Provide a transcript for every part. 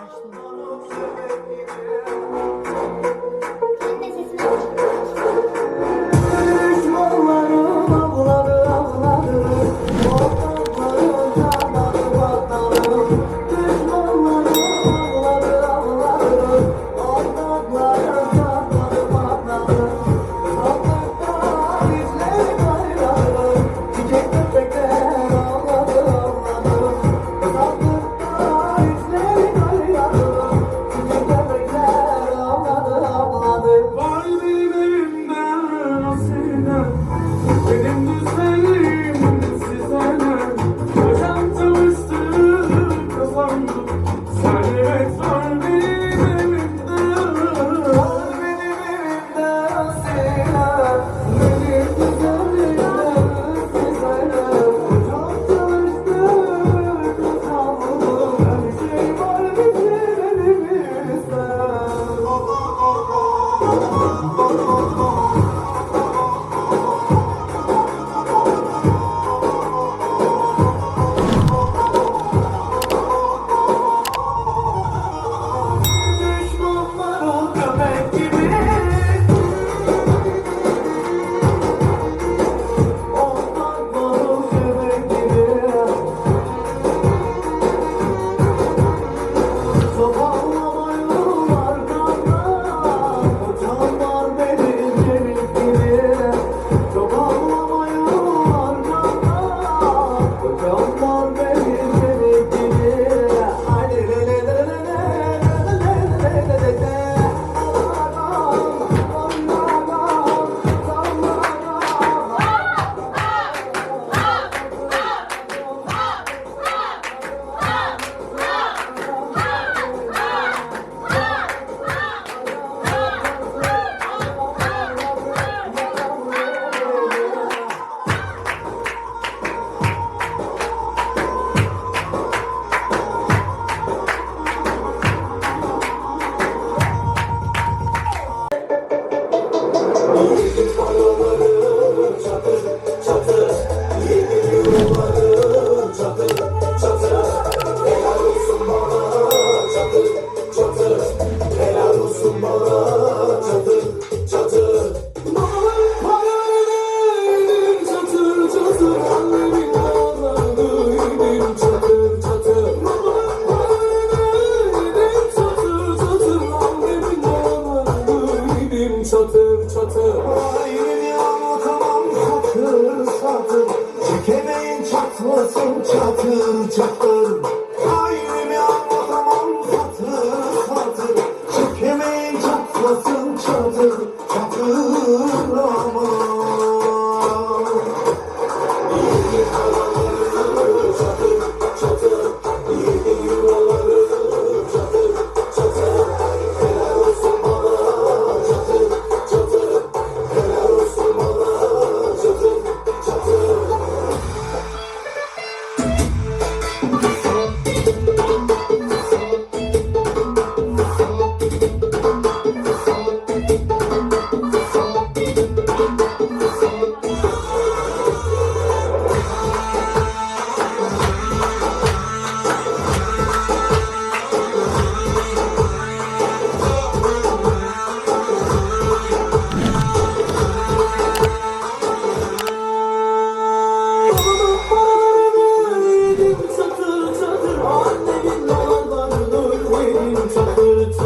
başlıyor. çatır çatır. Hayır ya bakamam çatır çatır. Çekemeyin çatlasın çatır çatır. feelings, I feel.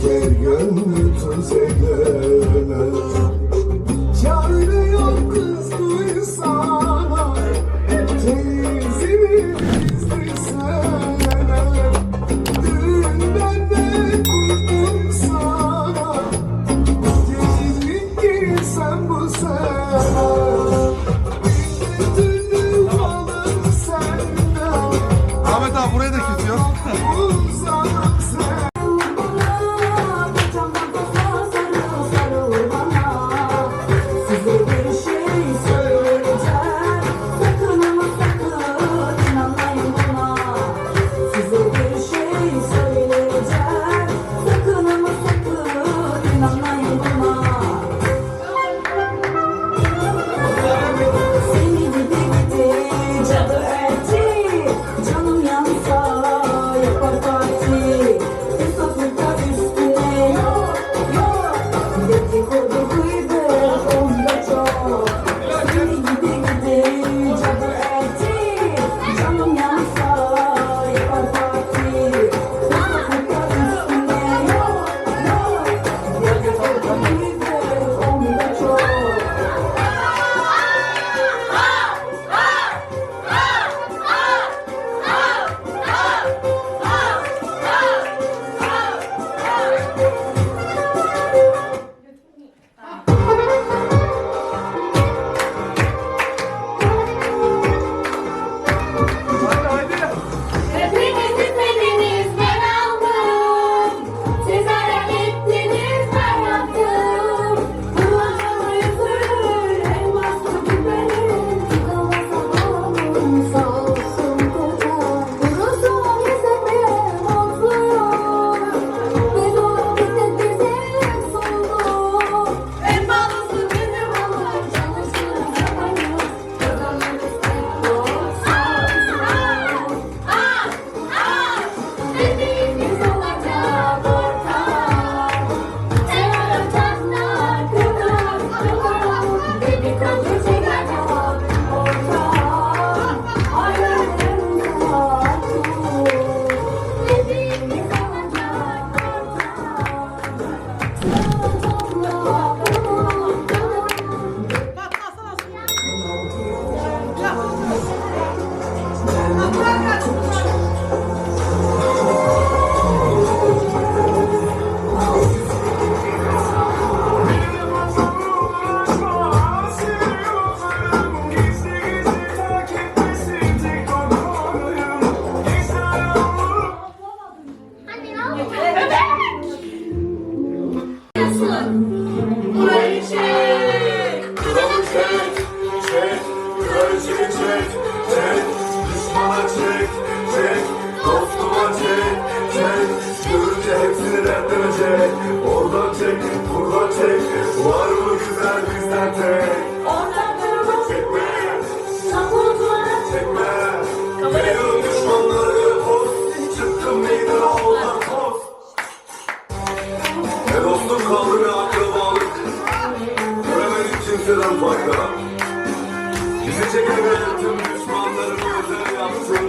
çeker gönlü toz eylemez Çare yok kız duysana Teyzimi izlisene Dünden de kurdum sana. Gelin girsem bu sene Ahmet abi burayı da kesiyor. Devletim düşmanlarımı özel yapsın.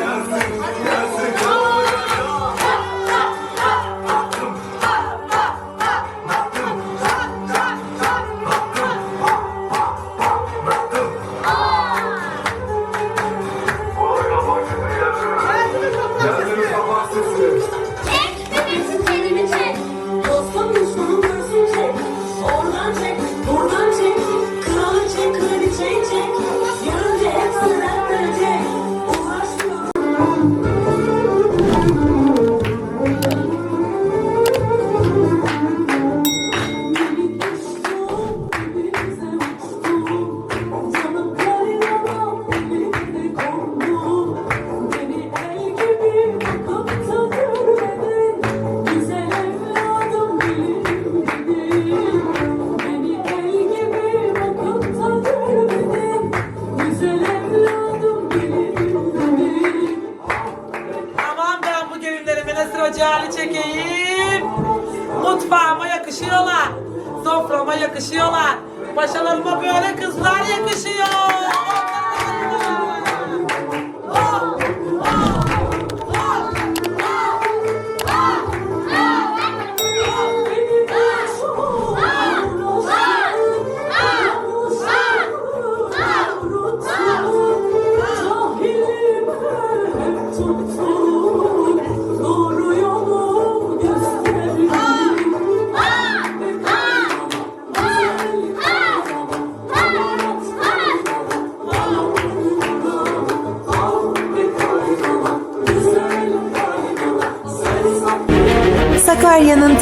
Yersin Başarılma böyle kızlar yakışıyor.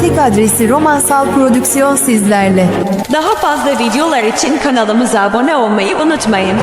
Web adresi Romansal Prodüksiyon sizlerle. Daha fazla videolar için kanalımıza abone olmayı unutmayın.